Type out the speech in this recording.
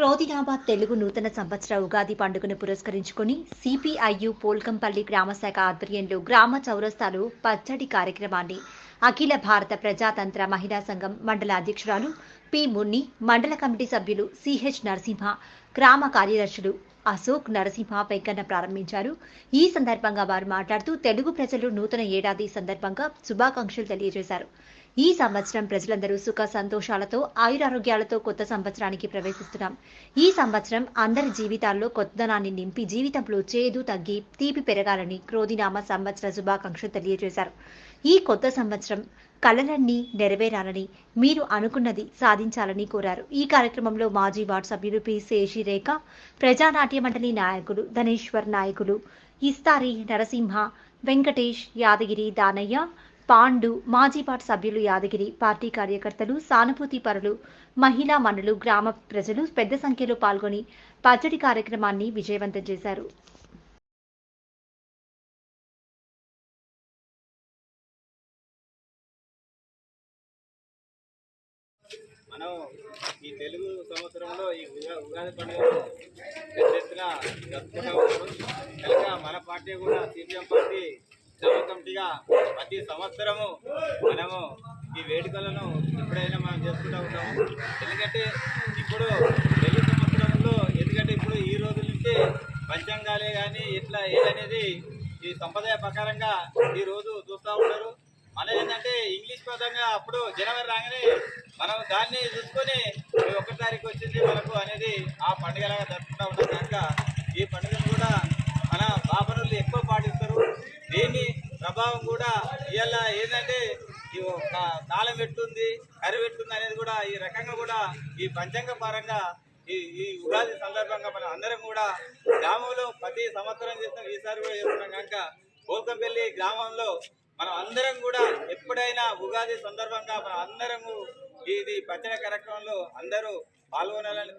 క్రోధినాబాద్ తెలుగు నూతన సంవత్సర ఉగాది పండుగను పురస్కరించుకుని సిపిఐయు పోల్కంపల్లి గ్రామశాఖ ఆధ్వర్యంలో గ్రామ చౌరస్తాలు పచ్చడి కార్యక్రమాన్ని అఖిల భారత ప్రజాతంత్ర మహిళా సంఘం మండల అధ్యక్షురాలు పి మున్ని మండల కమిటీ సభ్యులు సిహెచ్ నరసింహ గ్రామ కార్యదర్శులు అశోక్ నరసింహ వెంకన్న ప్రారంభించారు. ఈ సందర్భంగా వారు మాట్లాడుతూ తెలుగు ప్రజలు నూతన ఏడాది సందర్భంగా శుభాకాంక్షలు తెలియజేశారు. ఈ సంవత్సరం ప్రజలందరూ సుఖ సంతోషాలతో ఆయురారోగ్యాలతో కొత్త సంవత్సరానికి ప్రవేశిస్తున్నాం. ఈ సంవత్సరం అందరి జీవితాల్లో కొత్తదనాన్ని నింపి జీవితంలో చేదు తగ్గి తీపి పెరగాలని క్రోధినామ సంవత్సర శుభాకాంక్షలు తెలియజేశారు. ఈ కొత్త సంవత్సరం కళలన్నీ నెరవేరాలని మీరు అనుకున్నది సాధించాలని కోరారు. ఈ కార్యక్రమంలో మాజీ వార్డు సభ్యులు పి శేషి రేఖ ప్రజానాట్య మండలి నాయకులు ధనేశ్వర్ నాయకులు ఇస్తారి నరసింహ వెంకటేష్ యాదగిరి దానయ్య పాండు మాజీ పార్టీ సభ్యులు యాదగిరి పార్టీ కార్యకర్తలు సానుభూతి పరులు మహిళా మనులు గ్రామ ప్రజలు పెద్ద సంఖ్యలో పాల్గొని పచ్చడి కార్యక్రమాన్ని విజయవంతం చేశారు. మనం ఈ తెలుగు సంవత్సరంలో ఈ ఉగాది పండుగ పెద్ద ఎత్తున జరుపుకుంటూ ఉన్నాము మన పార్టీ కూడా సిపిఎం పార్టీ గ్రామ ప్రతి సంవత్సరము మనము ఈ వేడుకలను ఎప్పుడైనా మనం చేసుకుంటూ ఉంటాము. ఎందుకంటే ఇప్పుడు తెలుగు సంవత్సరంలో ఎందుకంటే ఇప్పుడు ఈ రోజు నుంచి పంచాంగాలే కానీ ఇట్లా ఏదనేది ఈ సంప్రదాయ ప్రకారంగా ఈ రోజు చూస్తూ ఉంటారు. మన ఏంటంటే ఇంగ్లీష్ పదంగా అప్పుడు జనవరి రాగానే మనం దాన్ని చూసుకొని ఒకటి తారీఖు వచ్చింది మనకు అనేది ఆ పండుగలాగా జరుపుకుంటూ ఉంటాం కనుక ఈ పండుగను కూడా మన బాపనులు ఎక్కువ పాటిస్తారు దీని ప్రభావం కూడా ఇవాళ ఏంటంటే ఈ ఒక పెట్టుంది కరి పెట్టుంది అనేది కూడా ఈ రకంగా కూడా ఈ పంచాంగ పరంగా ఈ ఈ ఉగాది సందర్భంగా మనం అందరం కూడా గ్రామంలో ప్రతి సంవత్సరం చేస్తాం ఈసారి కూడా చేస్తున్నాం కనుక కోల్కంపల్లి గ్రామంలో మనం అందరం కూడా ఎప్పుడైనా ఉగాది సందర్భంగా మనం అందరము ఇది పచ్చడి కార్యక్రమంలో అందరూ పాల్గొనాలని